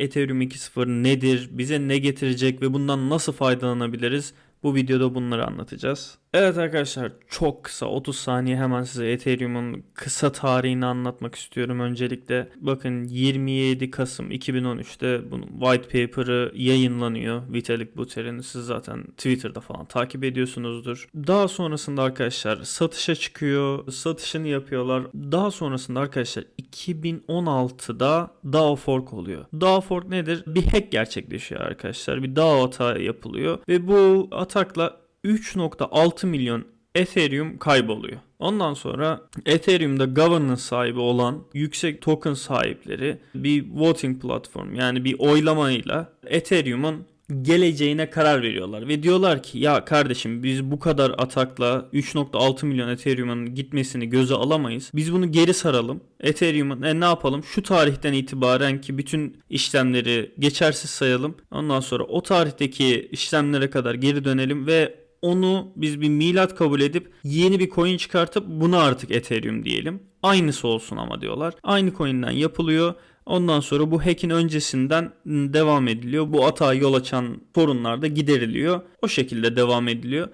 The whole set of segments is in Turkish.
Ethereum 2.0 nedir, bize ne getirecek ve bundan nasıl faydalanabiliriz? Bu videoda bunları anlatacağız. Evet arkadaşlar çok kısa 30 saniye hemen size Ethereum'un kısa tarihini anlatmak istiyorum öncelikle. Bakın 27 Kasım 2013'te bunun white paper'ı yayınlanıyor. Vitalik Buterin'i siz zaten Twitter'da falan takip ediyorsunuzdur. Daha sonrasında arkadaşlar satışa çıkıyor. Satışını yapıyorlar. Daha sonrasında arkadaşlar 2016'da DAO fork oluyor. DAO fork nedir? Bir hack gerçekleşiyor arkadaşlar. Bir DAO hata yapılıyor ve bu atakla 3.6 milyon Ethereum kayboluyor. Ondan sonra Ethereum'da governance sahibi olan yüksek token sahipleri bir voting platform yani bir oylamayla Ethereum'un geleceğine karar veriyorlar ve diyorlar ki ya kardeşim biz bu kadar atakla 3.6 milyon Ethereum'un gitmesini göze alamayız. Biz bunu geri saralım. Ethereum'un e, ne yapalım? Şu tarihten itibaren ki bütün işlemleri geçersiz sayalım. Ondan sonra o tarihteki işlemlere kadar geri dönelim ve onu biz bir milat kabul edip yeni bir coin çıkartıp buna artık Ethereum diyelim. Aynısı olsun ama diyorlar. Aynı coin'den yapılıyor. Ondan sonra bu hack'in öncesinden devam ediliyor. Bu atağa yol açan sorunlar da gideriliyor. O şekilde devam ediliyor.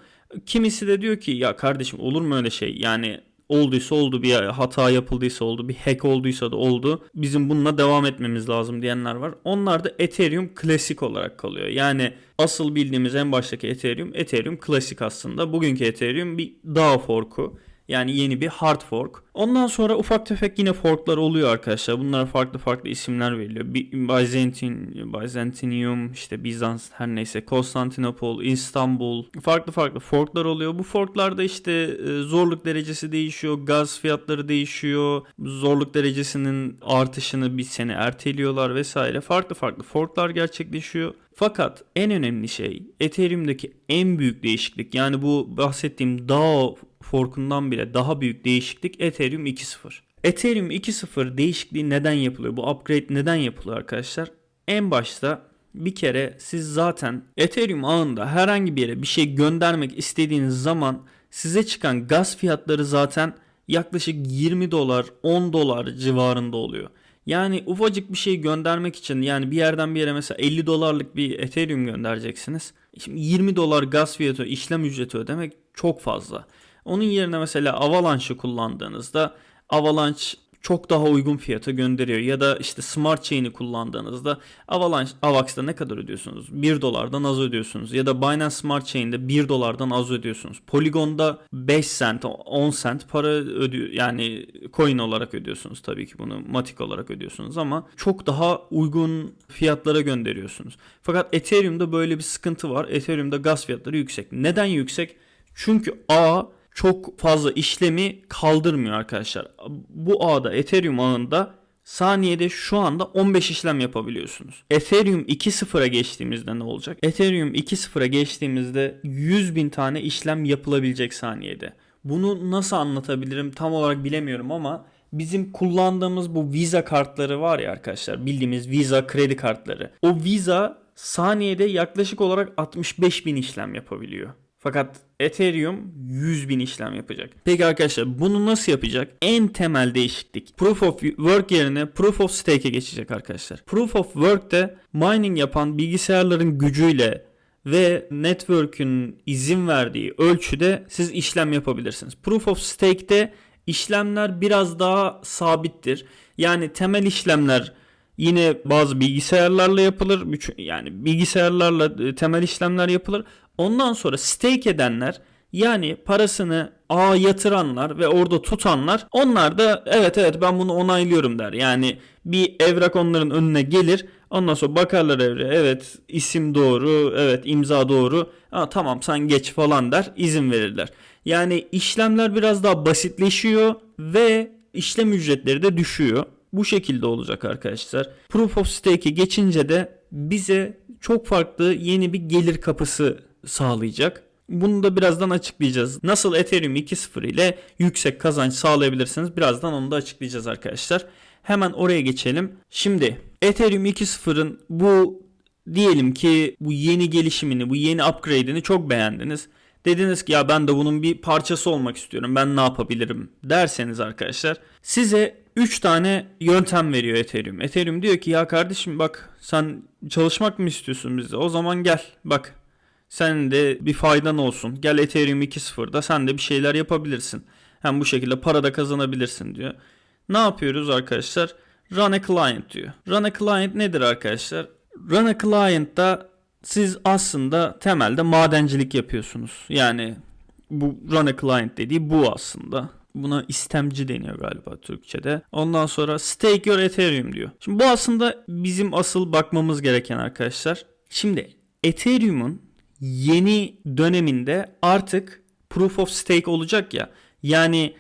Kimisi de diyor ki ya kardeşim olur mu öyle şey? Yani olduysa oldu bir hata yapıldıysa oldu bir hack olduysa da oldu bizim bununla devam etmemiz lazım diyenler var. Onlar da Ethereum klasik olarak kalıyor. Yani asıl bildiğimiz en baştaki Ethereum Ethereum klasik aslında. Bugünkü Ethereum bir DAO forku. Yani yeni bir hard fork. Ondan sonra ufak tefek yine forklar oluyor arkadaşlar. Bunlara farklı farklı isimler veriliyor. Byzantine, Byzantinium, işte Bizans her neyse, Konstantinopol, İstanbul. Farklı farklı forklar oluyor. Bu forklarda işte e, zorluk derecesi değişiyor, gaz fiyatları değişiyor. Zorluk derecesinin artışını bir sene erteliyorlar vesaire. Farklı farklı forklar gerçekleşiyor. Fakat en önemli şey Ethereum'daki en büyük değişiklik yani bu bahsettiğim DAO forkundan bile daha büyük değişiklik Ethereum 2.0. Ethereum 2.0 değişikliği neden yapılıyor? Bu upgrade neden yapılıyor arkadaşlar? En başta bir kere siz zaten Ethereum ağında herhangi bir yere bir şey göndermek istediğiniz zaman size çıkan gaz fiyatları zaten yaklaşık 20 dolar 10 dolar civarında oluyor. Yani ufacık bir şey göndermek için yani bir yerden bir yere mesela 50 dolarlık bir Ethereum göndereceksiniz. Şimdi 20 dolar gaz fiyatı işlem ücreti ödemek çok fazla. Onun yerine mesela Avalanche'ı kullandığınızda Avalanche çok daha uygun fiyata gönderiyor. Ya da işte Smart Chain'i kullandığınızda Avalanche, Avax'ta ne kadar ödüyorsunuz? 1 dolardan az ödüyorsunuz. Ya da Binance Smart Chain'de 1 dolardan az ödüyorsunuz. Polygon'da 5 cent, 10 cent para ödüyor. Yani coin olarak ödüyorsunuz tabii ki bunu. Matic olarak ödüyorsunuz ama çok daha uygun fiyatlara gönderiyorsunuz. Fakat Ethereum'da böyle bir sıkıntı var. Ethereum'da gaz fiyatları yüksek. Neden yüksek? Çünkü A çok fazla işlemi kaldırmıyor arkadaşlar. Bu ağda Ethereum ağında saniyede şu anda 15 işlem yapabiliyorsunuz. Ethereum 2.0'a geçtiğimizde ne olacak? Ethereum 2.0'a geçtiğimizde 100 bin tane işlem yapılabilecek saniyede. Bunu nasıl anlatabilirim tam olarak bilemiyorum ama bizim kullandığımız bu Visa kartları var ya arkadaşlar bildiğimiz Visa kredi kartları. O Visa saniyede yaklaşık olarak 65 bin işlem yapabiliyor. Fakat Ethereum 100 bin işlem yapacak. Peki arkadaşlar bunu nasıl yapacak? En temel değişiklik. Proof of Work yerine Proof of Stake'e geçecek arkadaşlar. Proof of Work'te mining yapan bilgisayarların gücüyle ve network'ün izin verdiği ölçüde siz işlem yapabilirsiniz. Proof of Stake'te işlemler biraz daha sabittir. Yani temel işlemler yine bazı bilgisayarlarla yapılır. Yani bilgisayarlarla temel işlemler yapılır. Ondan sonra stake edenler yani parasını A yatıranlar ve orada tutanlar onlar da evet evet ben bunu onaylıyorum der. Yani bir evrak onların önüne gelir. Ondan sonra bakarlar evre evet isim doğru evet imza doğru. Ha, tamam sen geç falan der izin verirler. Yani işlemler biraz daha basitleşiyor ve işlem ücretleri de düşüyor. Bu şekilde olacak arkadaşlar. Proof of Stake'e geçince de bize çok farklı yeni bir gelir kapısı sağlayacak. Bunu da birazdan açıklayacağız. Nasıl Ethereum 2.0 ile yüksek kazanç sağlayabilirsiniz birazdan onu da açıklayacağız arkadaşlar. Hemen oraya geçelim. Şimdi Ethereum 2.0'ın bu diyelim ki bu yeni gelişimini, bu yeni upgrade'ini çok beğendiniz. Dediniz ki ya ben de bunun bir parçası olmak istiyorum. Ben ne yapabilirim derseniz arkadaşlar size 3 tane yöntem veriyor Ethereum. Ethereum diyor ki ya kardeşim bak sen çalışmak mı istiyorsun bizde? O zaman gel bak sen de bir faydan olsun. Gel Ethereum 2.0'da sen de bir şeyler yapabilirsin. Hem bu şekilde para da kazanabilirsin diyor. Ne yapıyoruz arkadaşlar? Run a client diyor. Run a client nedir arkadaşlar? Run a client'ta siz aslında temelde madencilik yapıyorsunuz. Yani bu run a client dediği bu aslında. Buna istemci deniyor galiba Türkçe'de. Ondan sonra stake your Ethereum diyor. Şimdi bu aslında bizim asıl bakmamız gereken arkadaşlar. Şimdi Ethereum'un yeni döneminde artık proof of stake olacak ya. Yani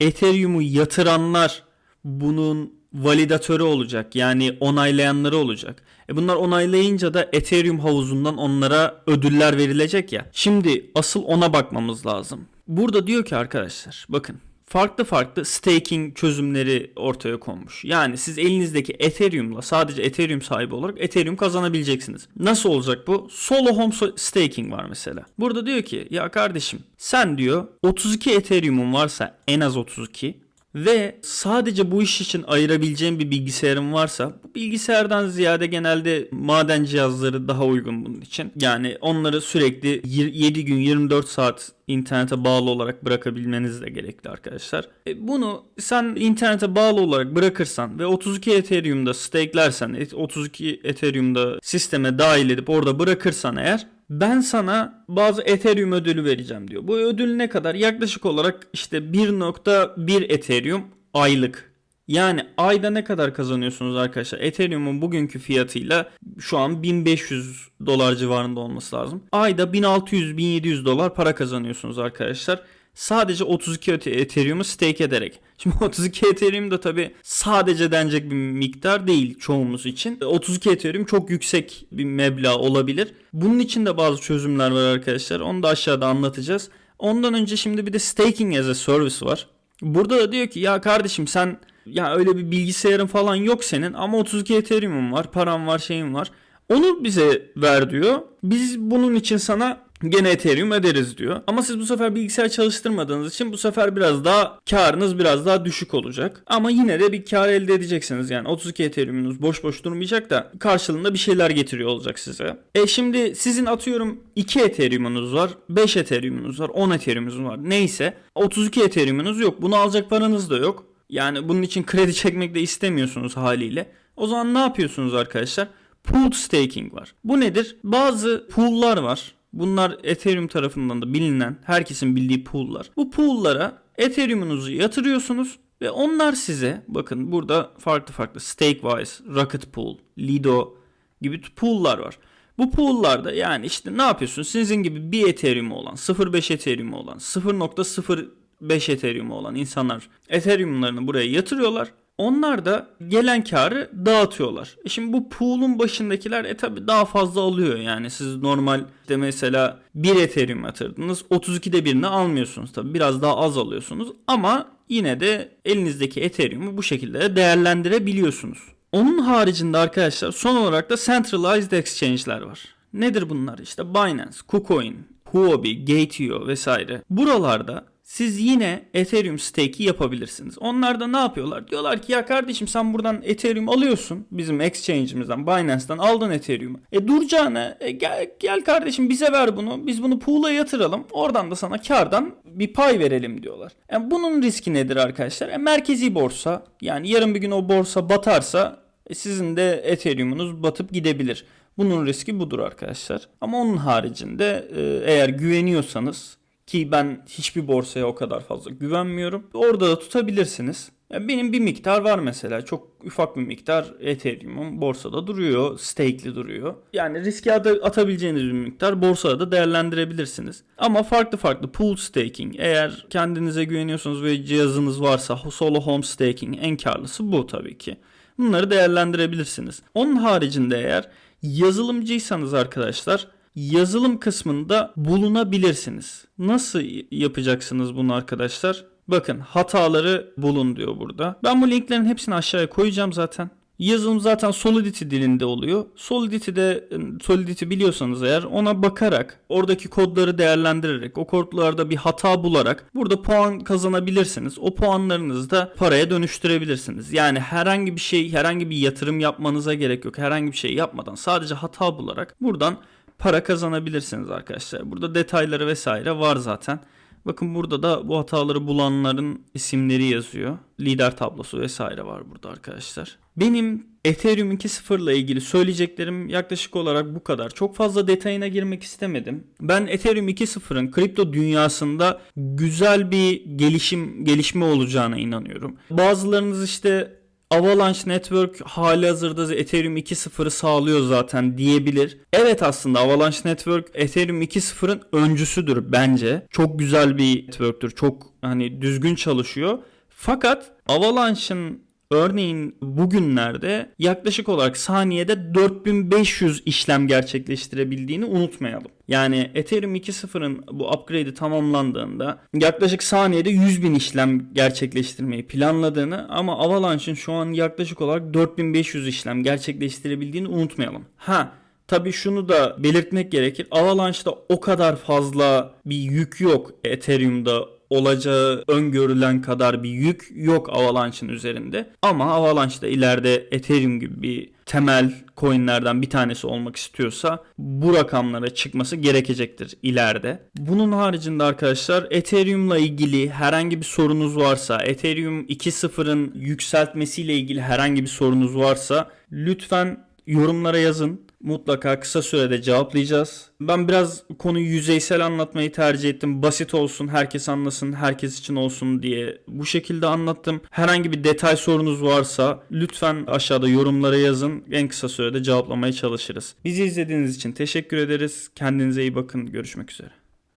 Ethereum'u yatıranlar bunun validatörü olacak. Yani onaylayanları olacak. E bunlar onaylayınca da Ethereum havuzundan onlara ödüller verilecek ya. Şimdi asıl ona bakmamız lazım. Burada diyor ki arkadaşlar bakın farklı farklı staking çözümleri ortaya konmuş. Yani siz elinizdeki Ethereum'la sadece Ethereum sahibi olarak Ethereum kazanabileceksiniz. Nasıl olacak bu? Solo home staking var mesela. Burada diyor ki ya kardeşim sen diyor 32 Ethereum'un varsa en az 32 ve sadece bu iş için ayırabileceğin bir bilgisayarın varsa bu bilgisayardan ziyade genelde maden cihazları daha uygun bunun için. Yani onları sürekli yir- 7 gün 24 saat internete bağlı olarak bırakabilmeniz de gerekli arkadaşlar. E, bunu sen internete bağlı olarak bırakırsan ve 32 Ethereum'da stake'lersen, et- 32 Ethereum'da sisteme dahil edip orada bırakırsan eğer ben sana bazı Ethereum ödülü vereceğim diyor. Bu ödül ne kadar? Yaklaşık olarak işte 1.1 Ethereum aylık. Yani ayda ne kadar kazanıyorsunuz arkadaşlar? Ethereum'un bugünkü fiyatıyla şu an 1500 dolar civarında olması lazım. Ayda 1600-1700 dolar para kazanıyorsunuz arkadaşlar. Sadece 32 Eth- Ethereum'u stake ederek. Şimdi 32 Ethereum da tabi sadece denecek bir miktar değil çoğumuz için. 32 Ethereum çok yüksek bir meblağ olabilir. Bunun için de bazı çözümler var arkadaşlar. Onu da aşağıda anlatacağız. Ondan önce şimdi bir de staking as a service var. Burada da diyor ki ya kardeşim sen ya öyle bir bilgisayarın falan yok senin ama 32 Ethereum'un var, param var, şeyin var. Onu bize ver diyor. Biz bunun için sana gene Ethereum öderiz diyor. Ama siz bu sefer bilgisayar çalıştırmadığınız için bu sefer biraz daha karınız biraz daha düşük olacak. Ama yine de bir kar elde edeceksiniz. Yani 32 Ethereum'unuz boş boş durmayacak da karşılığında bir şeyler getiriyor olacak size. E şimdi sizin atıyorum 2 Ethereum'unuz var, 5 Ethereum'unuz var, 10 Ethereum'unuz var. Neyse 32 Ethereum'unuz yok. Bunu alacak paranız da yok. Yani bunun için kredi çekmek de istemiyorsunuz haliyle. O zaman ne yapıyorsunuz arkadaşlar? Pooled staking var. Bu nedir? Bazı pool'lar var. Bunlar Ethereum tarafından da bilinen, herkesin bildiği pool'lar. Bu pool'lara Ethereum'unuzu yatırıyorsunuz ve onlar size bakın burada farklı farklı Stakewise, Rocket Pool, Lido gibi pool'lar var. Bu pool'larda yani işte ne yapıyorsunuz? Sizin gibi bir Ethereum olan, 0.5 Ethereum olan, 0.05 Ethereum olan insanlar Ethereum'larını buraya yatırıyorlar. Onlar da gelen karı dağıtıyorlar. E şimdi bu pool'un başındakiler e tabi daha fazla alıyor. Yani siz normal işte mesela 1 Ethereum yatırdınız. 32'de birini almıyorsunuz tabi. Biraz daha az alıyorsunuz. Ama yine de elinizdeki Ethereum'u bu şekilde de değerlendirebiliyorsunuz. Onun haricinde arkadaşlar son olarak da centralized exchange'ler var. Nedir bunlar? İşte Binance, KuCoin, Huobi, Gate.io vesaire. Buralarda siz yine Ethereum stake'i yapabilirsiniz. Onlar da ne yapıyorlar? Diyorlar ki ya kardeşim sen buradan Ethereum alıyorsun. Bizim exchange'imizden Binance'dan aldın Ethereum'u. E duracağına e, gel, gel kardeşim bize ver bunu. Biz bunu pool'a yatıralım. Oradan da sana kardan bir pay verelim diyorlar. Yani bunun riski nedir arkadaşlar? E, merkezi borsa. Yani yarın bir gün o borsa batarsa e, sizin de Ethereum'unuz batıp gidebilir. Bunun riski budur arkadaşlar. Ama onun haricinde e, eğer güveniyorsanız ki ben hiçbir borsaya o kadar fazla güvenmiyorum. Orada da tutabilirsiniz. Benim bir miktar var mesela. Çok ufak bir miktar Ethereum'um borsada duruyor. Stake'li duruyor. Yani riske at- atabileceğiniz bir miktar borsada da değerlendirebilirsiniz. Ama farklı farklı pool staking. Eğer kendinize güveniyorsanız ve cihazınız varsa solo home staking en karlısı bu tabii ki. Bunları değerlendirebilirsiniz. Onun haricinde eğer yazılımcıysanız arkadaşlar yazılım kısmında bulunabilirsiniz. Nasıl yapacaksınız bunu arkadaşlar? Bakın hataları bulun diyor burada. Ben bu linklerin hepsini aşağıya koyacağım zaten. Yazılım zaten Solidity dilinde oluyor. Solidity'de Solidity biliyorsanız eğer ona bakarak oradaki kodları değerlendirerek o kodlarda bir hata bularak burada puan kazanabilirsiniz. O puanlarınızı da paraya dönüştürebilirsiniz. Yani herhangi bir şey herhangi bir yatırım yapmanıza gerek yok. Herhangi bir şey yapmadan sadece hata bularak buradan para kazanabilirsiniz arkadaşlar. Burada detayları vesaire var zaten. Bakın burada da bu hataları bulanların isimleri yazıyor. Lider tablosu vesaire var burada arkadaşlar. Benim Ethereum 2.0 ile ilgili söyleyeceklerim yaklaşık olarak bu kadar. Çok fazla detayına girmek istemedim. Ben Ethereum 2.0'ın kripto dünyasında güzel bir gelişim gelişme olacağına inanıyorum. Bazılarınız işte Avalanche Network hali hazırda Ethereum 2.0'ı sağlıyor zaten diyebilir. Evet aslında Avalanche Network Ethereum 2.0'ın öncüsüdür bence. Çok güzel bir network'tür. Çok hani düzgün çalışıyor. Fakat Avalanche'ın Örneğin bugünlerde yaklaşık olarak saniyede 4500 işlem gerçekleştirebildiğini unutmayalım. Yani Ethereum 2.0'ın bu upgrade'i tamamlandığında yaklaşık saniyede 100 bin işlem gerçekleştirmeyi planladığını ama Avalanche'ın şu an yaklaşık olarak 4500 işlem gerçekleştirebildiğini unutmayalım. Ha Tabii şunu da belirtmek gerekir. Avalanche'da o kadar fazla bir yük yok Ethereum'da olacağı öngörülen kadar bir yük yok Avalanche'ın üzerinde. Ama Avalanche da ileride Ethereum gibi bir temel coinlerden bir tanesi olmak istiyorsa bu rakamlara çıkması gerekecektir ileride. Bunun haricinde arkadaşlar Ethereum'la ilgili herhangi bir sorunuz varsa, Ethereum 2.0'ın yükseltmesiyle ilgili herhangi bir sorunuz varsa lütfen yorumlara yazın. Mutlaka kısa sürede cevaplayacağız. Ben biraz konuyu yüzeysel anlatmayı tercih ettim. Basit olsun, herkes anlasın, herkes için olsun diye bu şekilde anlattım. Herhangi bir detay sorunuz varsa lütfen aşağıda yorumlara yazın. En kısa sürede cevaplamaya çalışırız. Bizi izlediğiniz için teşekkür ederiz. Kendinize iyi bakın. Görüşmek üzere.